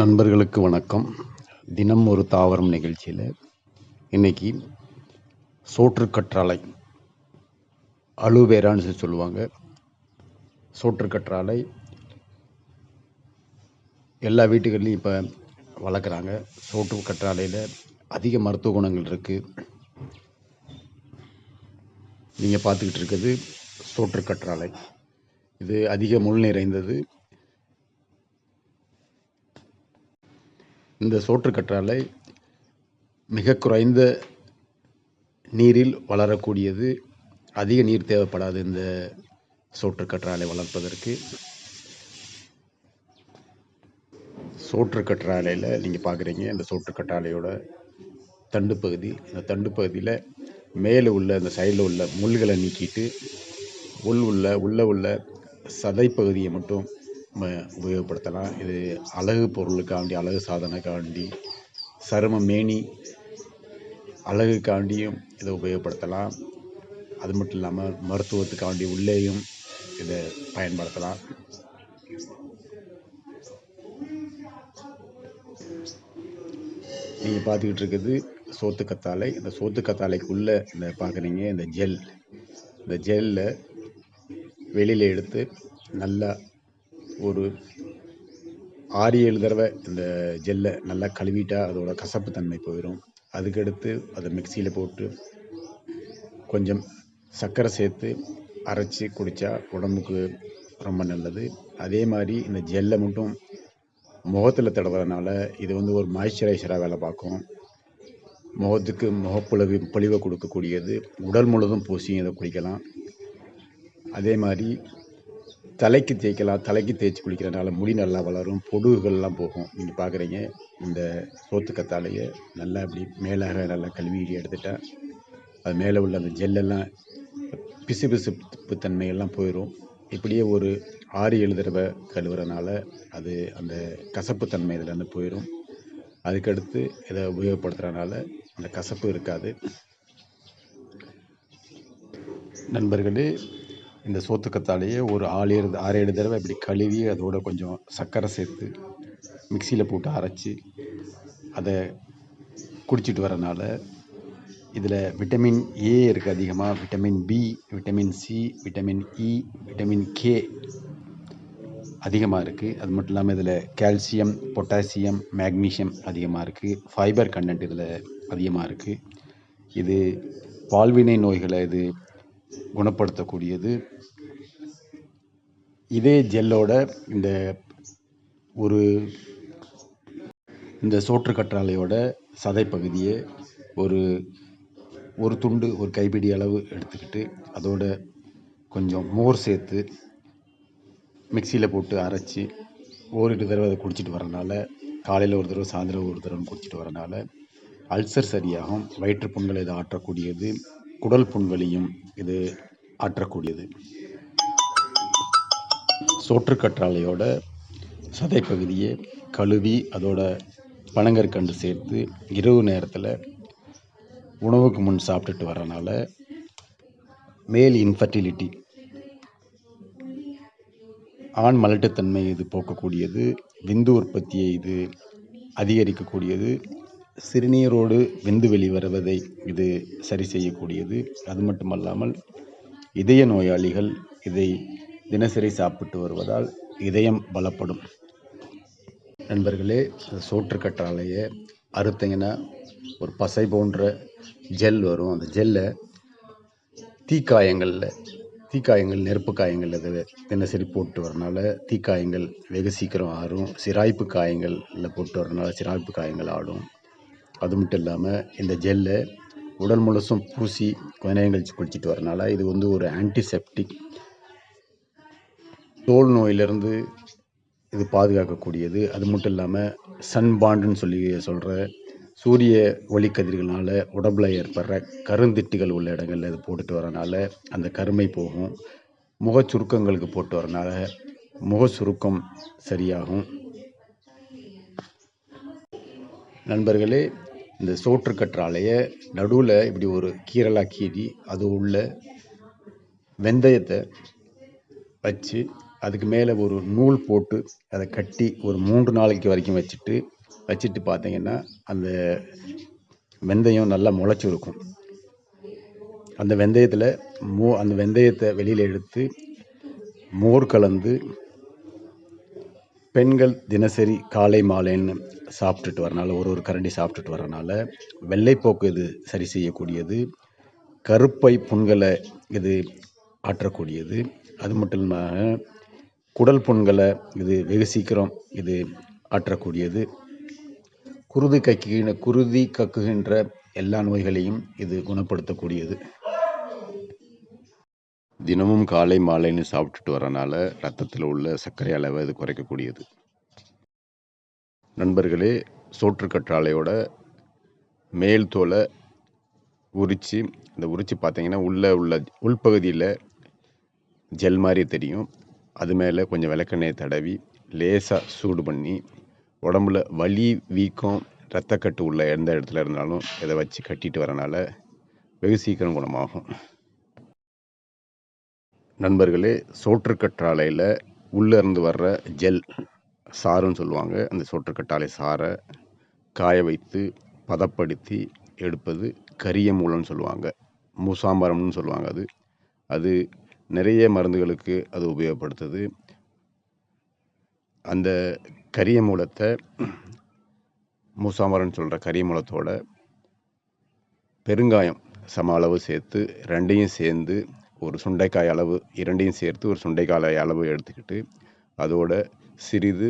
நண்பர்களுக்கு வணக்கம். தினம் ஒரு தாவரம் நிகழ்ச்சியில் இன்னைக்கு சோற்று கற்றாழை அலுவேரான்னு சொல்லி சொல்லுவாங்க. சோற்று கற்றாழை எல்லா வீட்டுகள்லையும் இப்போ வளர்க்குறாங்க. சோற்று கற்றாழையில் அதிக மருத்துவ குணங்கள் இருக்குது நீங்கள் பார்த்துக்கிட்டு இருக்கிறது சோற்று கற்றாழை இது அதிக முள் நிறைந்தது. இந்த சோற்றுக்கற்றாழை மிக குறைந்த நீரில் வளரக்கூடியது. அதிக நீர் தேவைப்படாது இந்த சோற்று கற்றாழை வளர்ப்பதற்கு. சோற்றுக்கற்றாழையில் நீங்கள் பார்க்குறீங்க இந்த சோற்றுக்கற்றாழையோட தண்டு பகுதி. இந்த தண்டு பகுதியில் மேலே உள்ள இந்த சைடில் உள்ள முள்களை நீக்கிட்டு உள் உள்ள உள்ளே உள்ள சதை பகுதியை மட்டும் நம்ம உபயோகப்படுத்தலாம். இது அழகு பொருளுக்காண்டி அழகு சாதனைக்காண்டி சரும மேனி அழகுக்காண்டியும் இதை உபயோகப்படுத்தலாம். அது மட்டும் இல்லாமல் மருத்துவத்துக்காண்டி உள்ளேயும் இதை பயன்படுத்தலாம். நீங்கள் பார்த்துக்கிட்டு இருக்குது சோத்து கத்தாழை. இந்த சோத்து கத்தாழைக்குள்ளே இந்த பார்க்குறீங்க இந்த ஜெல். இந்த ஜெல்லில் வெளியில் எடுத்து நல்லா ஒரு ஆறு ஏழு தடவை இந்த ஜெல்லை நல்லா கழுவிட்டா அதோட கசப்பு தன்மை போயிடும் அதுக்கடுத்து அதை மிக்சியில் போட்டு கொஞ்சம் சர்க்கரை சேர்த்து அரைச்சி குடித்தா உடம்புக்கு ரொம்ப நல்லது. அதே மாதிரி இந்த ஜெல்லை மட்டும் முகத்தில் தடவுறதுனால இது வந்து ஒரு மாய்ஸ்சரைசராக வேலை பார்க்கும். முகத்துக்கு முகப்பொழிவு பொழிவை கொடுக்கக்கூடியது. உடல் முழுதும் பூசியும் இதை குடிக்கலாம். அதே மாதிரி தலைக்கு தேய்க்கலாம் தலைக்கு தேய்ச்சி குளிக்கிறனால முடி நல்லா வளரும் பொடுகுகள்லாம் போகும். நீங்கள் பார்க்குறீங்க இந்த சோத்து நல்லா அப்படி மேலாக நல்லா கழுவி எடுத்துட்டேன் அது மேலே உள்ள அந்த ஜெல்லெல்லாம் பிசு பிசுப்பு தன்மையெல்லாம் போயிடும் இப்படியே ஒரு ஆறு ஏழு தடவை கழுவுறனால அது அந்த கசப்பு தன்மை இதிலேருந்து போயிடும் அதுக்கடுத்து இதை உபயோகப்படுத்துகிறனால அந்த கசப்பு இருக்காது. நண்பர்களே இந்த சோத்துக்கத்தாலேயே ஒரு ஆறு ஏழு ஆறு ஏழு தடவை இப்படி கழுவி அதோட கொஞ்சம் சர்க்கரை சேர்த்து மிக்சியில் போட்டு அரைச்சி அதை குடிச்சிட்டு வரனால இதில் விட்டமின் ஏ இருக்குது அதிகமாக vitamin B vitamin C vitamin E e, vitamin K அதிகமாக இருக்குது அது மட்டும் இல்லாமல் இதில் கால்சியம் பொட்டாசியம் மேக்னீஷியம் அதிகமாக இருக்குது ஃபைபர் கண்டென்ட் இதில் அதிகமாக இருக்குது இது பால்வினை நோய்களை இது குணப்படுத்தக்கூடியது. இதே ஜெல்லோட இந்த ஒரு இந்த சோற்று கற்றாழையோட சதை பகுதியை ஒரு ஒரு துண்டு ஒரு கைப்பிடி அளவு எடுத்துக்கிட்டு அதோட கொஞ்சம் மோர் சேர்த்து மிக்சியில் போட்டு அரைச்சி ஓரிரு தடவை அதை குடிச்சிட்டு வரனால காலையில் ஒரு தடவை சாயந்தரம் ஒரு தடவை குடிச்சிட்டு வரனால அல்சர் சரியாகும். வயிற்றுப் புண்களை இதை ஆற்றக்கூடியது. குடல் புண்வெளியும் இது ஆற்றக்கூடியது. சோற்றுக்கற்றாழையோட சதைப்பகுதியை கழுவி அதோட பனங்கற்கண்டு சேர்த்து இரவு நேரத்தில் உணவுக்கு முன் சாப்பிட்டுட்டு வரனால மேல் இன்ஃபர்டிலிட்டி ஆண் மலட்டுத்தன்மை இது போக்கக்கூடியது விந்து உற்பத்தியை இது அதிகரிக்கக்கூடியது சிறுநீரோடு விந்து வெளிவருவதை இது சரி செய்யக்கூடியது. அது மட்டுமல்லாமல் இதய நோயாளிகள் இதை தினசரி சாப்பிட்டு வருவதால் இதயம் பலப்படும். நண்பர்களே சோற்று கற்றாழையை அறுத்தீங்கன்னா ஒரு பசை போன்ற ஜெல் வரும். அந்த ஜெல்லை தீக்காயங்களில் தீக்காயங்கள் நெருப்பு காயங்கள் அது தினசரி போட்டு வரனால தீக்காயங்கள் வெகு சீக்கிரம் ஆறும். சிராய்ப்பு காயங்களில் போட்டு வரனால சிராய்ப்பு காயங்கள் ஆடும். அது மட்டும் இல்லாமல் இந்த ஜெல்லை உடல் முழுசும் பூசி கொஞ்ச நேரம் கழிச்சு குளிச்சுட்டு வரனால இது வந்து ஒரு ஆன்டிசெப்டிக் தோல் நோயிலிருந்து இது பாதுகாக்கக்கூடியது. அது மட்டும் இல்லாமல் சன் பாண்டுன்னு சொல்லி சொல்கிற சூரிய ஒளிக்கதிர்களால் உடம்புல ஏற்படுற கருந்திட்டுகள் உள்ள இடங்களில் இது போட்டுட்டு வரனால அந்த கருமை போகும். முக சுருக்கங்களுக்கு போட்டு வரனால முக சுருக்கம் சரியாகும். நண்பர்களே இந்த சோற்று கற்றாழையை நடுவில் இப்படி ஒரு கீரலாக கீறி அது உள்ள வெந்தயத்தை வச்சு அதுக்கு மேலே ஒரு நூல் போட்டு அதை கட்டி ஒரு மூன்று நாளைக்கு வரைக்கும் வச்சுட்டு வச்சுட்டு பார்த்தீங்கன்னா அந்த வெந்தயம் நல்லா முளைச்சி இருக்கும் அந்த வெந்தயத்தில் மோ அந்த வெந்தயத்தை வெளியில் எடுத்து மோர் கலந்து பெண்கள் தினசரி காலை மாலைன்னு சாப்பிட்டுட்டு வரனால ஒரு ஒரு கரண்டி சாப்பிட்டுட்டு வரனால வெள்ளைப்போக்கு இது சரி செய்யக்கூடியது கருப்பை புண்களை இது ஆற்றக்கூடியது. அது மட்டும் இல்லாமல் குடல் புண்களை இது வெகு சீக்கிரம் இது ஆற்றக்கூடியது. குருதி கக்குகின்ற குருதி கக்குகின்ற எல்லா நோய்களையும் இது குணப்படுத்தக்கூடியது. தினமும் காலை மாலைன்னு சாப்பிட்டுட்டு வரனால ரத்தத்தில் உள்ள சர்க்கரை அளவை அது குறைக்கக்கூடியது. நண்பர்களே சோற்றுக்கற்றாழையோட மேல் தோலை உரித்து இந்த உரித்து பார்த்தீங்கன்னா உள்ளே உள்ள உள்பகுதியில் ஜெல் மாதிரி தெரியும். அது மேலே கொஞ்சம் விளக்கெண்ணெயை தடவி லேசாக சூடு பண்ணி உடம்புல வலி வீக்கம் ரத்தக்கட்டு உள்ள எந்த இடத்துல இருந்தாலும் இதை வச்சு கட்டிட்டு வரனால வெகு சீக்கிரம் குணமாகும். நண்பர்களே சோற்றுக்கற்றாழையில் உள்ளே இருந்து வர்ற ஜெல் சாறுன்னு சொல்லுவாங்க. அந்த சோற்றுக்கற்றாழை சாறை காய வைத்து பதப்படுத்தி எடுப்பது கரிய மூலம்னு சொல்லுவாங்க. மூசாம்பரம்னு சொல்லுவாங்க அது. அது நிறைய மருந்துகளுக்கு அது உபயோகப்படுத்துது. அந்த கரிய மூலத்தை மூசாம்பரம்னு சொல்கிற கரிய மூலத்தோட பெருங்காயம் சம அளவு சேர்த்து ரெண்டையும் சேர்ந்து ஒரு சுண்டைக்காய் அளவு இரண்டையும் சேர்த்து ஒரு சுண்டைக்காய் அளவு எடுத்துக்கிட்டு அதோட சிறிது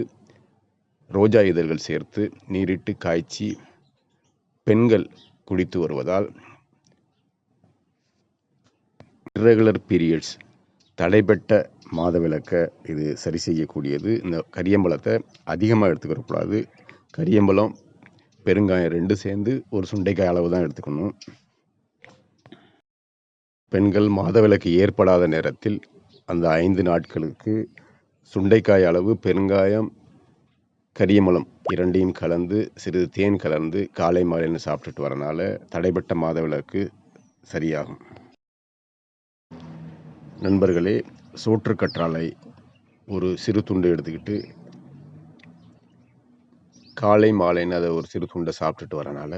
ரோஜா இதழ்கள் சேர்த்து நீரிட்டு காய்ச்சி பெண்கள் குடித்து வருவதால் இர்ரெகுலர் பீரியட்ஸ் தடைப்பட்ட மாதவிளக்க இது சரி செய்யக்கூடியது. இந்த கரியம்பழத்தை அதிகமாக எடுத்துக்கிறக்கூடாது கரியம்பழம் பெருங்காயம் ரெண்டு சேர்ந்து ஒரு சுண்டைக்காய் அளவு தான் எடுத்துக்கணும். பெண்கள் மாதவிலக்கு ஏற்படாத நேரத்தில் அந்த ஐந்து நாட்களுக்கு சுண்டைக்காய் அளவு பெருங்காயம் கரியமலம் இரண்டையும் கலந்து சிறிது தேன் கலந்து காலை மாலைன்னு சாப்பிட்டுட்டு வரனால தடைப்பட்ட மாதவிலக்கு சரியாகும். நண்பர்களே சோற்றுக்கற்றாழை ஒரு சிறு துண்டு எடுத்துக்கிட்டு காலை மாலைன்னு அதை ஒரு சிறு துண்டை சாப்பிட்டுட்டு வரனால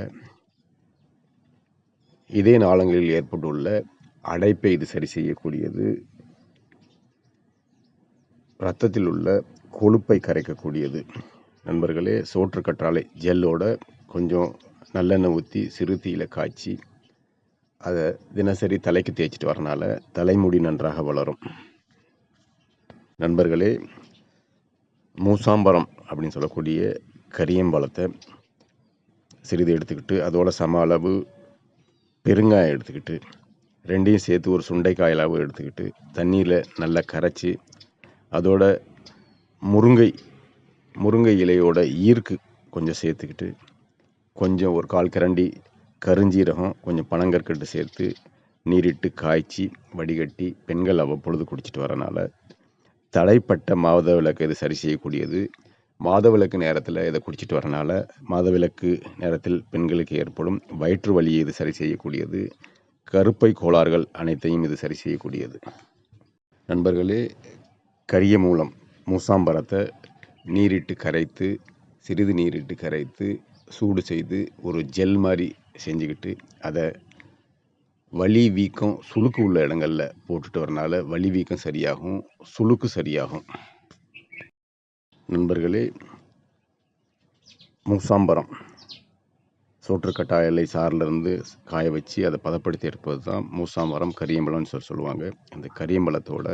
இதே நாளங்களில் ஏற்பட்டுள்ள அடைப்பை இது சரி செய்யக்கூடியது. இரத்தத்தில் உள்ள கொழுப்பை கரைக்கக்கூடியது. நண்பர்களே சோற்றுக்கற்றாழை ஜெல்லோட கொஞ்சம் நல்லெண்ணெய் ஊற்றி சிறு காய்ச்சி அதை தினசரி தலைக்கு தேய்ச்சிட்டு வரனால தலைமுடி நன்றாக வளரும். நண்பர்களே மூசாம்பரம் அப்படின்னு சொல்லக்கூடிய கரியம்பழத்தை சிறிது எடுத்துக்கிட்டு அதோட சம அளவு பெருங்காயம் எடுத்துக்கிட்டு ரெண்டையும் சேர்த்து ஒரு சுண்டைக்காய் அளவு எடுத்துக்கிட்டு தண்ணியில் நல்லா கரைச்சி அதோட முருங்கை முருங்கை இலையோட ஈர்க்கு கொஞ்சம் சேர்த்துக்கிட்டு கொஞ்சம் ஒரு கால் கரண்டி கருஞ்சீரகம் கொஞ்சம் பனங்கற்கட்டு சேர்த்து நீரிட்டு காய்ச்சி வடிகட்டி பெண்கள் அவ்வப்பொழுது குடிச்சிட்டு வரனால தடைப்பட்ட மாதவிளக்கு இது சரி செய்யக்கூடியது. மாதவிளக்கு நேரத்தில் இதை குடிச்சிட்டு வரனால மாதவிளக்கு நேரத்தில் பெண்களுக்கு ஏற்படும் வயிற்று வலியை இது சரி செய்யக்கூடியது. கருப்பை கோளாறுகள் அனைத்தையும் இது சரி செய்யக்கூடியது. நண்பர்களே கரிய மூலம் மூசாம்பரத்தை நீரிட்டு கரைத்து சிறிது நீரிட்டு கரைத்து சூடு செய்து ஒரு ஜெல் மாதிரி செஞ்சுக்கிட்டு அதை வலி வீக்கம் சுழுக்கு உள்ள இடங்களில் போட்டுட்டு வரனால வலி வீக்கம் சரியாகும் சுளுக்கு சரியாகும். நண்பர்களே மூசாம்பரம் சோற்றுக்கட்டாய இலை சாறிலிருந்து காய வச்சு அதை பதப்படுத்தி எடுப்பது தான் மூசாம்பரம் கரியம்பழம்னு சொல்லி சொல்லுவாங்க. அந்த கரியம்பழத்தோட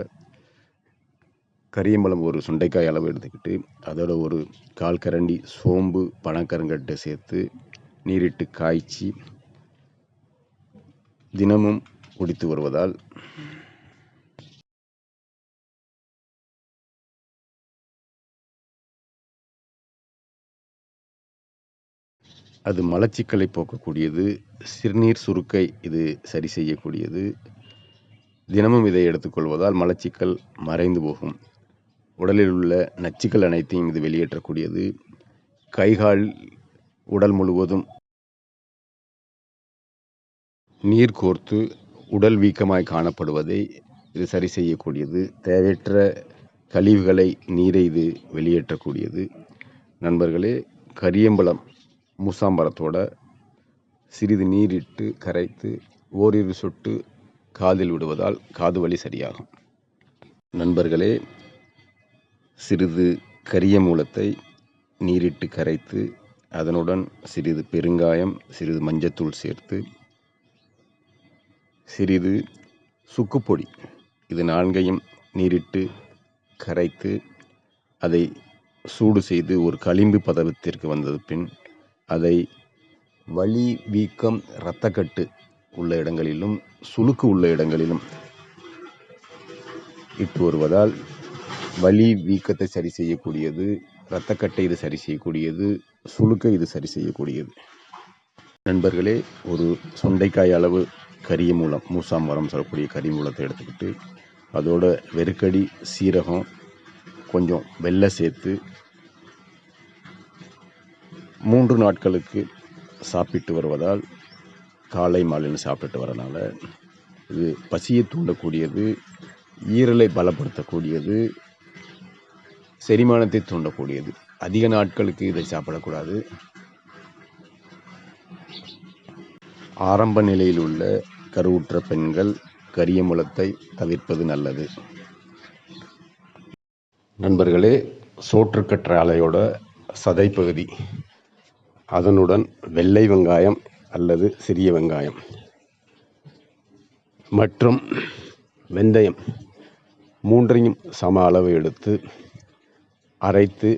கரியம்பழம் ஒரு சுண்டைக்காய் அளவு எடுத்துக்கிட்டு அதோட ஒரு கால் கரண்டி சோம்பு பனக்கருங்கட்டை சேர்த்து நீரிட்டு காய்ச்சி தினமும் குடித்து வருவதால் அது மலச்சிக்கலை போக்கக்கூடியது சிறுநீர் சுருக்கை இது சரி செய்யக்கூடியது. தினமும் இதை எடுத்துக்கொள்வதால் மலச்சிக்கல் மறைந்து போகும். உடலில் உள்ள நச்சுக்கள் அனைத்தையும் இது வெளியேற்றக்கூடியது. கைகால் உடல் முழுவதும் நீர் கோர்த்து உடல் வீக்கமாய் காணப்படுவதை இது சரி செய்யக்கூடியது. தேவையற்ற கழிவுகளை நீரை இது வெளியேற்றக்கூடியது. நண்பர்களே கரியம்பலம் மூசாம்பரத்தோட சிறிது நீரிட்டு கரைத்து ஓரிரு சொட்டு காதில் விடுவதால் காது வலி சரியாகும். நண்பர்களே சிறிது கரிய மூலத்தை நீரிட்டு கரைத்து அதனுடன் சிறிது பெருங்காயம் சிறிது மஞ்சத்தூள் சேர்த்து சிறிது சுக்குப்பொடி இது நான்கையும் நீரிட்டு கரைத்து அதை சூடு செய்து ஒரு களிம்பு பதவத்திற்கு வந்தது பின் அதை வலி வீக்கம் இரத்தக்கட்டு உள்ள இடங்களிலும் சுளுக்கு உள்ள இடங்களிலும் இட்டு வருவதால் வலி வீக்கத்தை சரி செய்யக்கூடியது இரத்தக்கட்டை இது சரி செய்யக்கூடியது சுளுக்கை இது சரி செய்யக்கூடியது. நண்பர்களே ஒரு சுண்டைக்காய் அளவு கரிய மூலம் மூசாம் மரம் சொல்லக்கூடிய கறி மூலத்தை எடுத்துக்கிட்டு அதோட வெறுக்கடி சீரகம் கொஞ்சம் வெள்ளை சேர்த்து மூன்று நாட்களுக்கு சாப்பிட்டு வருவதால் காலை மாலையில் சாப்பிட்டுட்டு வரனால இது பசியை தூண்டக்கூடியது ஈரலை பலப்படுத்தக்கூடியது செரிமானத்தை தூண்டக்கூடியது. அதிக நாட்களுக்கு இதை சாப்பிடக்கூடாது. ஆரம்ப நிலையில் உள்ள கருவுற்ற பெண்கள் கரிய முலத்தை தவிர்ப்பது நல்லது. நண்பர்களே சோற்றுக்கற்றாலையோட சதைப்பகுதி. அதனுடன் வெள்ளை வெங்காயம் அல்லது சிறிய வெங்காயம் மற்றும் வெந்தயம் மூன்றையும் சம அளவு எடுத்து அரைத்து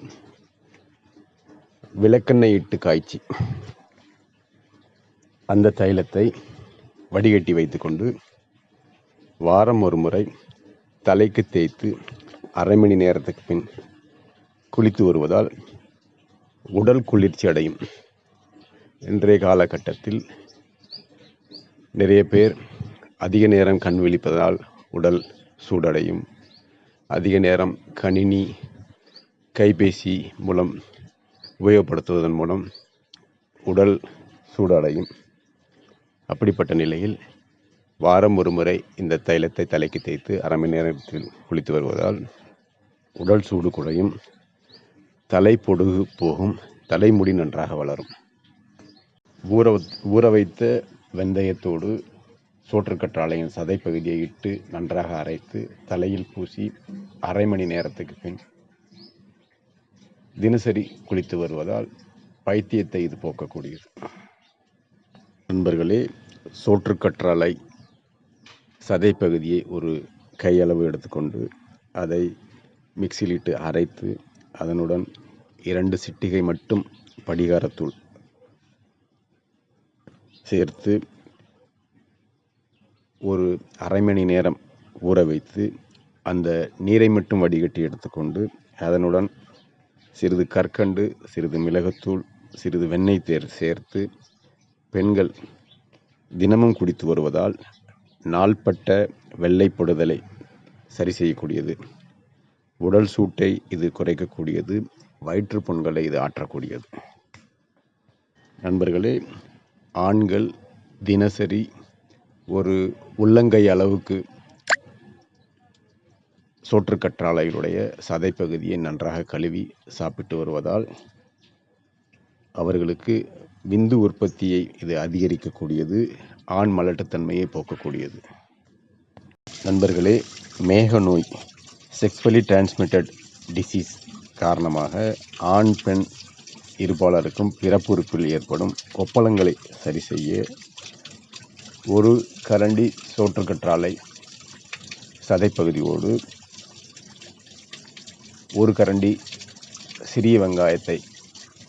விளக்கெண்ணெய் இட்டு காய்ச்சி அந்த தைலத்தை வடிகட்டி வைத்துக்கொண்டு வாரம் ஒரு முறை தலைக்கு தேய்த்து அரை மணி நேரத்துக்கு பின் குளித்து வருவதால் உடல் குளிர்ச்சி அடையும். இன்றைய காலகட்டத்தில் நிறைய பேர் அதிக நேரம் கண் விழிப்பதால் உடல் சூடடையும். அதிக நேரம் கணினி கைபேசி மூலம் உபயோகப்படுத்துவதன் மூலம் உடல் சூடடையும். அப்படிப்பட்ட நிலையில் வாரம் ஒரு முறை இந்த தைலத்தை தலைக்கு தேய்த்து அரை மணி நேரத்தில் குளித்து வருவதால் உடல் சூடு குறையும். தலை பொடுகு போகும். தலைமுடி நன்றாக வளரும். ஊற ஊற வைத்த வெந்தயத்தோடு சோற்றுக்கற்றாழையின் சதைப்பகுதியை இட்டு நன்றாக அரைத்து தலையில் பூசி அரை மணி நேரத்துக்கு பின் தினசரி குளித்து வருவதால் பைத்தியத்தை இது போக்கக்கூடியது. நண்பர்களே சோற்றுக்கற்றாழை சதைப்பகுதியை ஒரு கையளவு எடுத்துக்கொண்டு அதை மிக்சியிலிட்டு அரைத்து அதனுடன் இரண்டு சிட்டிகை மட்டும் படிகாரத்தூள் சேர்த்து ஒரு அரை மணி நேரம் ஊற வைத்து அந்த நீரை மட்டும் வடிகட்டி எடுத்துக்கொண்டு அதனுடன் சிறிது கற்கண்டு சிறிது மிளகுத்தூள் சிறிது வெண்ணெய் தேர் சேர்த்து பெண்கள் தினமும் குடித்து வருவதால் நாள்பட்ட வெள்ளைப்படுதலை சரி செய்யக்கூடியது. உடல் சூட்டை இது குறைக்கக்கூடியது. வயிற்று புண்களை இது ஆற்றக்கூடியது. நண்பர்களே ஆண்கள் தினசரி ஒரு உள்ளங்கை அளவுக்கு சோற்றுக்கற்றாழைகளுடைய சதைப்பகுதியை நன்றாக கழுவி சாப்பிட்டு வருவதால் அவர்களுக்கு விந்து உற்பத்தியை இது அதிகரிக்கக்கூடியது ஆண் மலட்டுத்தன்மையை போக்கக்கூடியது. நண்பர்களே மேக நோய் செக்ஸ்வலி டிரான்ஸ்மிட்டட் டிசீஸ் காரணமாக ஆண் பெண் இருபாலருக்கும் பிறப்புறுப்பில் ஏற்படும் கொப்பளங்களை சரி செய்ய ஒரு கரண்டி சோற்றுக்கற்றாழை சதைப்பகுதியோடு ஒரு கரண்டி சிறிய வெங்காயத்தை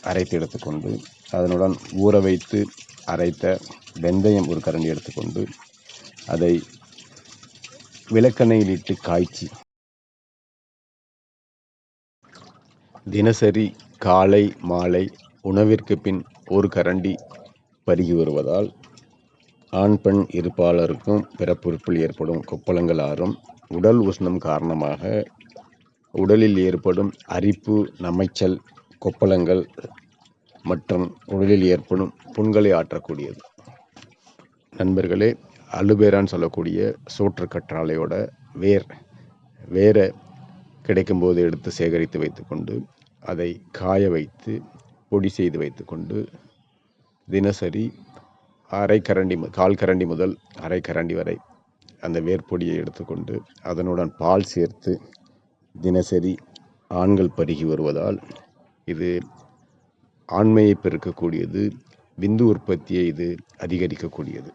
அரைத்து எடுத்துக்கொண்டு அதனுடன் ஊற வைத்து அரைத்த வெந்தயம் ஒரு கரண்டி எடுத்துக்கொண்டு அதை விளக்கெண்ணெயில் இட்டு காய்ச்சி தினசரி காலை மாலை உணவிற்கு பின் ஒரு கரண்டி பருகி வருவதால் ஆண் பெண் இருப்பாளருக்கும் பிறப்புறுப்பில் ஏற்படும் கொப்பளங்கள் ஆறும். உடல் உஷ்ணம் காரணமாக உடலில் ஏற்படும் அரிப்பு நமைச்சல் கொப்பளங்கள் மற்றும் உடலில் ஏற்படும் புண்களை ஆற்றக்கூடியது. நண்பர்களே அலுபேரான்னு சொல்லக்கூடிய சோற்று கற்றாழையோட வேர் வேரை கிடைக்கும்போது எடுத்து சேகரித்து வைத்துக்கொண்டு அதை காய வைத்து பொடி செய்து வைத்துக்கொண்டு தினசரி அரை கரண்டி கால் கரண்டி முதல் அரை கரண்டி வரை அந்த வேர்ப்பொடியை எடுத்துக்கொண்டு அதனுடன் பால் சேர்த்து தினசரி ஆண்கள் பருகி வருவதால் இது ஆண்மையை பெருக்கக்கூடியது விந்து உற்பத்தியை இது அதிகரிக்கக்கூடியது.